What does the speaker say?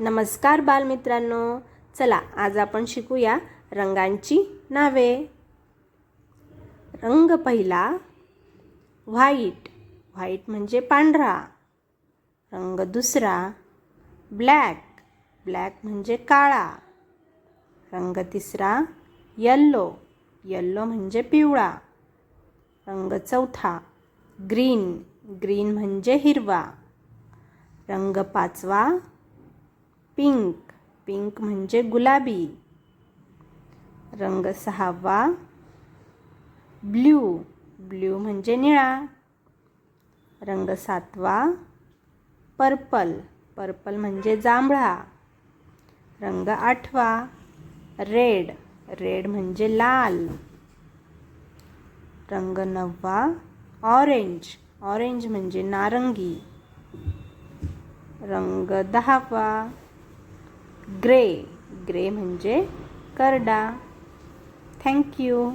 नमस्कार बालमित्रांनो. चला आज आपण शिकूया रंगांची नावे. रंग पहिला व्हाईट. व्हाईट म्हणजे पांढरा. रंग दुसरा ब्लॅक. ब्लॅक म्हणजे काळा. रंग तिसरा यल्लो. यल्लो म्हणजे पिवळा. रंग चौथा ग्रीन. ग्रीन म्हणजे हिरवा. रंग पाचवा पिंक. पिंक म्हणजे गुलाबी. रंग सहावा. ब्ल्यू. ब्ल्यू म्हणजे निळा. रंग सातवा. पर्पल. पर्पल म्हणजे जांभळा. रंग आठवा. रेड. रेड म्हणजे लाल. रंग नववा. ऑरेंज. ऑरेंज म्हणजे नारंगी. रंग दहावा. ग्रे. ग्रे म्हणजे करडा. थँक्यू